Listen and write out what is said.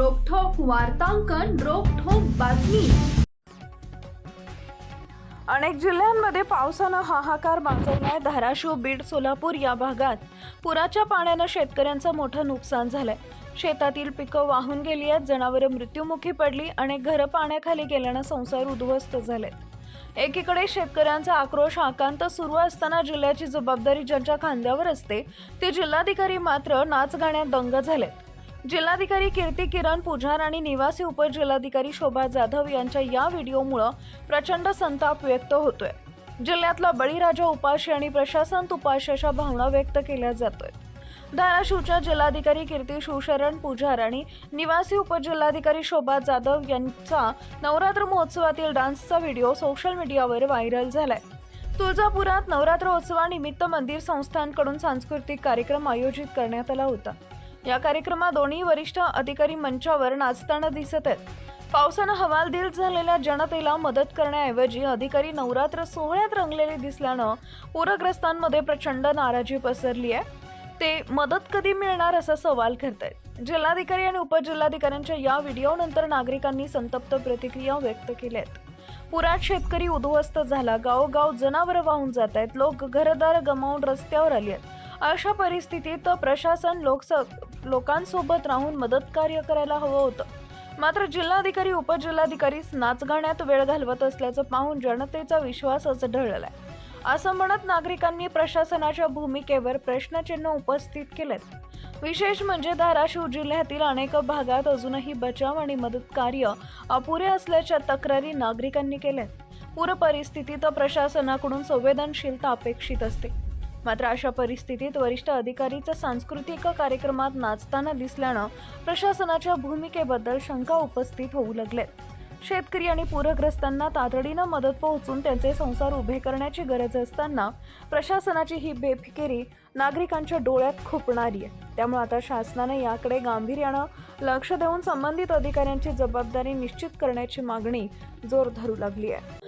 वार्तांकन रोखोक बातमी. अनेक जिल्ह्यांमध्ये पावसानं हाहाकार माजवलाय धाराशिव बीड सोलापूर या भागात. पुराच्या पाण्यानं शेतकऱ्यांचं मोठं नुकसान झालंय. शेतातील पिकं वाहून गेली आहेत जनावरं मृत्युमुखी पडली अनेक घरं पाण्याखाली गेल्यानं संसार उद्ध्वस्त झालेत. एकीकडे शेतकऱ्यांचा आक्रोश आकांत सुरू असताना जिल्ह्याची जबाबदारी ज्यांच्या खांद्यावर असते ते जिल्हाधिकारी मात्र नाच गाण्यात दंग झालेत. जिल्हाधिकारी कीर्ती किरण पुजार आणि निवासी उपजिल्हाधिकारी शोभा जाधव यांच्या या व्हिडिओमुळं प्रचंड संताप व्यक्त होतोय. जिल्ह्यातला बळीराजा उपाशी आणि प्रशासन तुपाशी अशा भावना व्यक्त केल्या जातोय. धाराशिवच्या जिल्हाधिकारी कीर्ती शिवशरण पुजार आणि निवासी उपजिल्हाधिकारी शोभा जाधव यांचा नवरात्र महोत्सवातील डान्सचा व्हिडिओ सोशल मीडियावर व्हायरल झालाय. तुळजापुरात नवरात्र उत्सवानिमित्त मंदिर संस्थांकडून सांस्कृतिक कार्यक्रम आयोजित करण्यात आला होता. या कार्यक्रमात दोन्ही वरिष्ठ अधिकारी मंचावर नाचताना दिसत आहेत. पावसानं हवालदिल झालेल्या जनतेला मदत करण्याऐवजी अधिकारी नवरात्र सोहळ्यात रंगलेले दिसल्यानं पूरग्रस्तांमध्ये प्रचंड नाराजी पसरली आहे. ते मदत कधी मिळणार असा सवाल करतायत जिल्हाधिकारी आणि उपजिल्हाधिकाऱ्यांच्या या व्हिडिओनंतर नागरिकांनी संतप्त प्रतिक्रिया व्यक्त केल्या आहेत. पुरात शेतकरी उद्ध्वस्त झाला. गावोगाव जनावरं वाहून जात आहेत. लोक घरदार गमावून रस्त्यावर आली आहेत. अशा परिस्थितीत प्रशासन लोकस लोकांसोबत राहून मदत कार्य करायला हवं होतं. मात्र जिल्हाधिकारी उपजिल्हाधिकारीच नाचगाण्यात वेळ घालवत असल्याचं पाहून जनतेचा विश्वासच ढळलाय. असं म्हणत नागरिकांनी प्रशासनाच्या भूमिकेवर प्रश्नचिन्ह उपस्थित केलेत. विशेष म्हणजे धाराशिव जिल्ह्यातील अनेक भागात अजूनही बचाव आणि मदत कार्य अपुरे असल्याच्या तक्रारी नागरिकांनी केल्यात. पूर परिस्थितीत प्रशासनाकडून संवेदनशीलता अपेक्षित असते. मात्र अशा परिस्थितीत वरिष्ठ अधिकारीचं सांस्कृतिक कार्यक्रमात नाचताना दिसल्यानं प्रशासनाच्या भूमिकेबद्दल शंका उपस्थित होऊ लागल्यात शेतकरी आणि पूरग्रस्तांना तातडीनं मदत पोहोचून त्यांचे संसार उभे करण्याची गरज असताना प्रशासनाची ही बेफिकिरी नागरिकांच्या डोळ्यात खुपणारी आहे. त्यामुळे आता शासनाने याकडे गांभीर्यानं लक्ष देऊन संबंधित अधिकाऱ्यांची जबाबदारी निश्चित करण्याची मागणी जोर धरू लागली आहे.